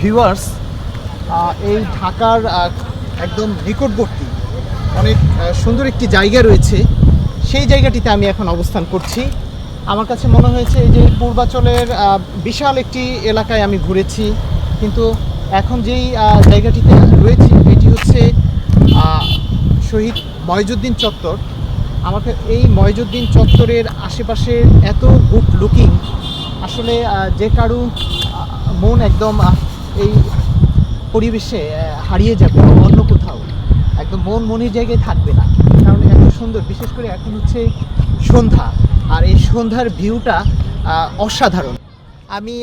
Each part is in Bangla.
ভিউয়ার্স এই ঢাকার একদম নিকটবর্তী, অনেক সুন্দর একটি জায়গা রয়েছে। সেই জায়গাটিতে আমি এখন অবস্থান করছি। আমার কাছে মনে হয়েছে যে পূর্বাচলের বিশাল একটি এলাকায় আমি ঘুরেছি। কিন্তু এখন যেই জায়গাটিতে রয়েছি, এটি হচ্ছে শহীদ ময়জুদ্দিন চত্বর। আমাকে এই ময়জুদ্দিন চত্বরের আশেপাশে এত গুড লুকিং আসলে যে কারু মন একদম এই পরিবেশে হারিয়ে যাবে অন্য কোথাও। একদম মন মনের জায়গায় থাকবে না। কারণ এত সুন্দর, বিশেষ করে এখন হচ্ছে সন্ধ্যা। আর এই সন্ধ্যার ভিউটা অসাধারণ। আমি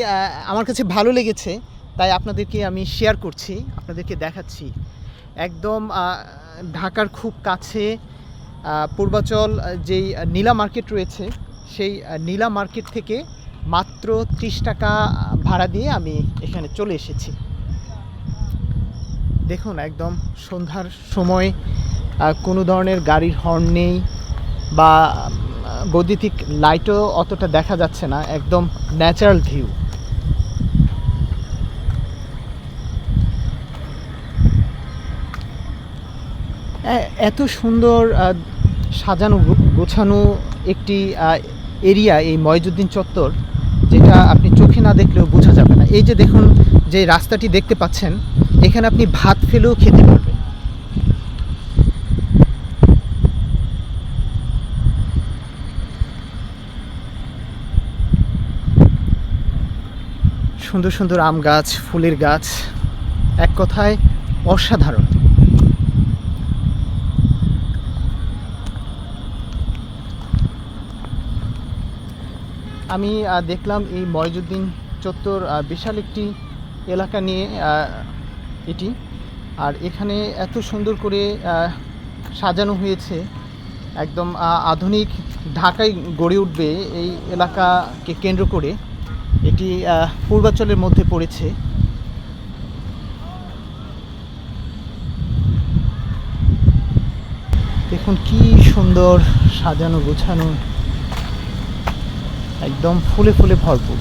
আমার কাছে ভালো লেগেছে, তাই আপনাদেরকে আমি শেয়ার করছি, আপনাদেরকে দেখাচ্ছি। একদম ঢাকার খুব কাছে পূর্বাচল যেই নীলা মার্কেট রয়েছে, সেই নীলা মার্কেট থেকে মাত্র ত্রিশ টাকা ভাড়া দিয়ে আমি এখানে চলে এসেছি। দেখুন, একদম সন্ধ্যার সময় কোনো ধরনের গাড়ির হর্ন নেই বা বৈদ্যুতিক লাইটও অতটা দেখা যাচ্ছে না, একদম ন্যাচারাল ভিউ এত সুন্দর সাজানো, গোছানো একটি এরিয়া এই ময়জুদ্দিন চত্বর, যেটা আপনি চোখে না দেখলেও বোঝা যাবে না। এই যে দেখুন, যে রাস্তাটি দেখতে পাচ্ছেন, এখানে আপনি ভাত ফেলেও খেতে পারবেন। সুন্দর সুন্দর আম গাছ, ফুলের গাছ, এক কথায় অসাধারণ। আমি দেখলাম এই ময়জুদ্দিন চত্বর বিশাল একটি এলাকা নিয়ে এটি। আর এখানে এত সুন্দর করে সাজানো হয়েছে। একদম আধুনিক ঢাকায় গড়ে উঠবে এই এলাকাকে কেন্দ্র করে। এটি পূর্বাঞ্চলের মধ্যে পড়েছে। দেখুন কি সুন্দর সাজানো গোছানো। একদম ফুলে ফুলে ভরপুর।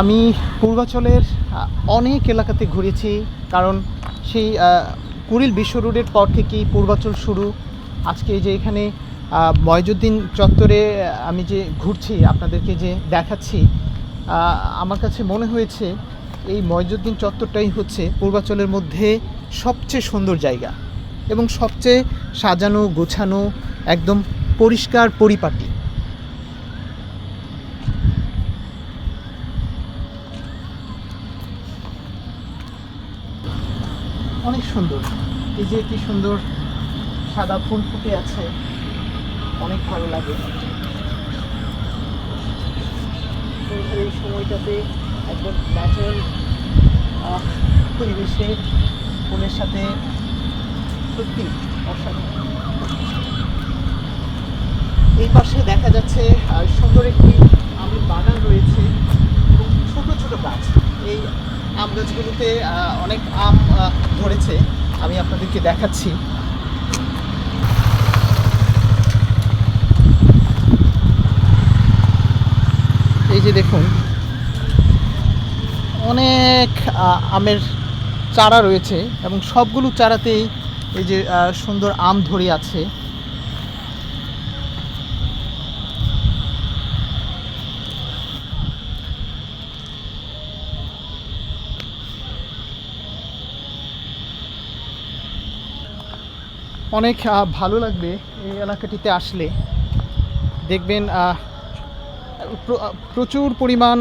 আমি পূর্বাচলের অনেক এলাকাতে ঘুরেছি, কারণ সেই কুড়িল বিশ্ব রোডের পর থেকেই পূর্বাচল শুরু। আজকে যে এখানে ময়জুদ্দিন চত্বরে আমি যে ঘুরছি, আপনাদেরকে যে দেখাচ্ছি আমার কাছে মনে হয়েছে, এই ময়জুদ্দিন চত্বরটাই হচ্ছে পূর্বাচলের মধ্যে সবচেয়ে সুন্দর জায়গা। এবং সবচেয়ে সাজানো, গোছানো, একদম পরিষ্কার পরিপাটি। অনেক সুন্দর। এই যে কি সুন্দর সাদা ফুল ফুটে আছে, অনেক ভালো লাগে। এই সময়টাতে একদম ন্যাচারাল পরিবেশে ফুলের সাথে সত্যি অসাধারণ। এই পাশে দেখা যাচ্ছে সুন্দর একটি আমের বাগান রয়েছে এবং ছোট ছোট গাছ। এই আম গাছগুলোতে অনেক আম ধরেছে। আমি আপনাদেরকে দেখাচ্ছি। এই যে দেখুন, অনেক আমের চারা রয়েছে এবং সবগুলো চারাতেই এই যে সুন্দর আম ধরে আছে। অনেক ভালো লাগবে এই এলাকাটিতে আসলে। দেখবেন প্রচুর পরিমাণ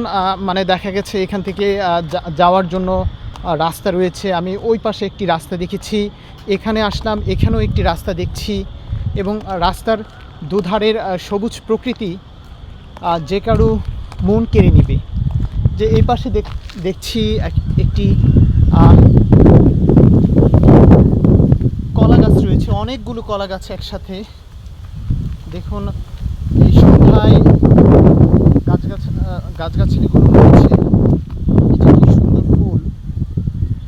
মানে দেখা গেছে এখান থেকে যাওয়ার জন্য রাস্তা রয়েছে। আমি ওই পাশে একটি রাস্তা দেখেছি। এখানে আসলাম, এখানেও একটি রাস্তা দেখছি এবং রাস্তার দুধারের সবুজ প্রকৃতি যে কারও মন কেড়ে নিবে। যে এই পাশে দেখ- দেখছি একটি কলা গাছ রয়েছে। অনেকগুলো কলা গাছ একসাথে। দেখুন, এই সন্ধ্যায় গাছ গাছ গাছগাছালিগুলো রয়েছে।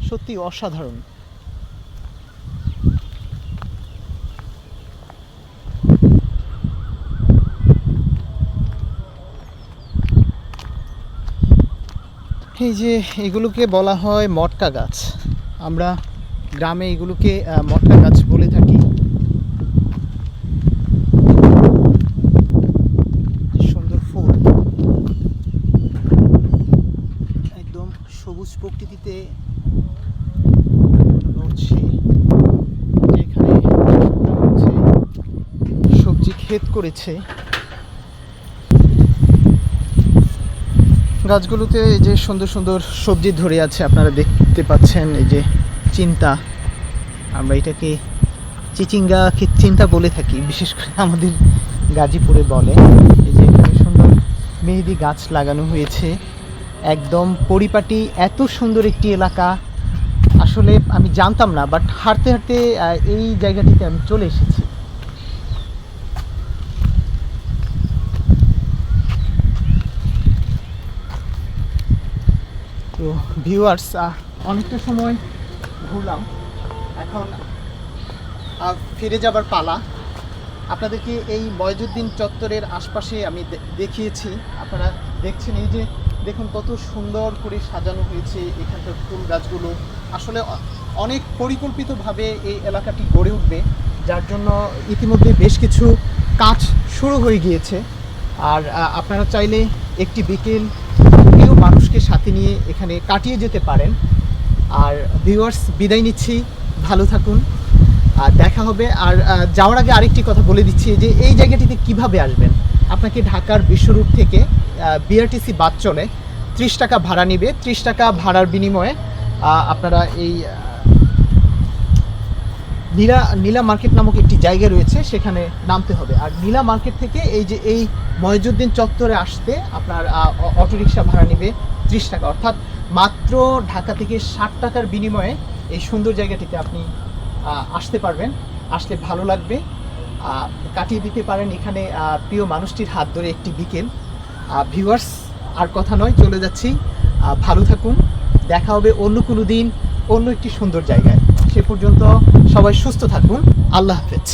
সত্যি অসাধারণ। এই যে এগুলোকে বলা হয় মটকা গাছ। আমরা গ্রামে এগুলোকে মটকা গাছ বলে থাকি। ক্ষেত করেছে। গাছগুলোতে এই যে সুন্দর সুন্দর সবজি ধরে আছে, আপনারা দেখতে পাচ্ছেন, এই যে চিন্তা। আমরা এটাকে চিচিঙ্গাকে চিন্তা বলে থাকি, বিশেষ করে আমাদের গাজীপুরে বলে। এই যে এখানে সুন্দর মেহেদি গাছ লাগানো হয়েছে। একদম পরিপাটি, এত সুন্দর একটি এলাকা। আসলে আমি জানতাম না বাট হাঁটতে হাঁটতে এই জায়গাটিতে আমি চলে এসেছি। তো ভিউয়ার্স অনেকটা সময় ঘুরলাম। এখন ফিরে যাবার পালা। আপনাদেরকে এই ময়জুদ্দিন চত্বরের আশপাশে আমি দেখিয়েছি। আপনারা দেখছেন এই যে, দেখুন কত সুন্দর করে সাজানো হয়েছে এখানকার ফুল গাছগুলো। আসলে অনেক পরিকল্পিতভাবে এই এলাকাটি গড়ে উঠবে, যার জন্য ইতিমধ্যে বেশ কিছু কাজ শুরু হয়ে গিয়েছে। আর আপনারা চাইলে একটি বিকেল মানুষকে সাথে এখানে কাটিয়ে যেতে পারেন। আর ভিউয়ার্স বিদায় নিচ্ছি। ভালো থাকুন। আর দেখা হবে। আর যাওয়ার আগে আরেকটি কথা বলে দিচ্ছি যে এই জায়গাটিতে কীভাবে আসবেন? আপনাকে ঢাকার বিশ্ব রুট থেকে বিআরটিসি বাস চলে। ত্রিশ টাকা ভাড়া নিবে। ত্রিশ টাকা ভাড়ার বিনিময়ে আপনারা এই নীলা নীলা মার্কেট নামক একটি জায়গা রয়েছে। সেখানে নামতে হবে। আর নীলা মার্কেট থেকে এই যে এই ময়জুদ্দিন চত্বরে আসতে আপনার অটোরিকশা ভাড়া নেবে। ত্রিশ টাকা। অর্থাৎ মাত্র ঢাকা থেকে ষাট টাকার বিনিময়ে এই সুন্দর জায়গাটিতে আপনি আসতে পারবেন। আসলে ভালো লাগবে। কাটিয়ে দিতে পারেন এখানে প্রিয় মানুষটির হাত ধরে একটি বিকেল। ভিউয়ার্স আর কথা নয়, চলে যাচ্ছি। ভালো থাকুন। দেখা হবে অন্য কোনো দিন, অন্য একটি সুন্দর জায়গায়। সে পর্যন্ত সবাই সুস্থ থাকুন। আল্লাহ হাফেজ।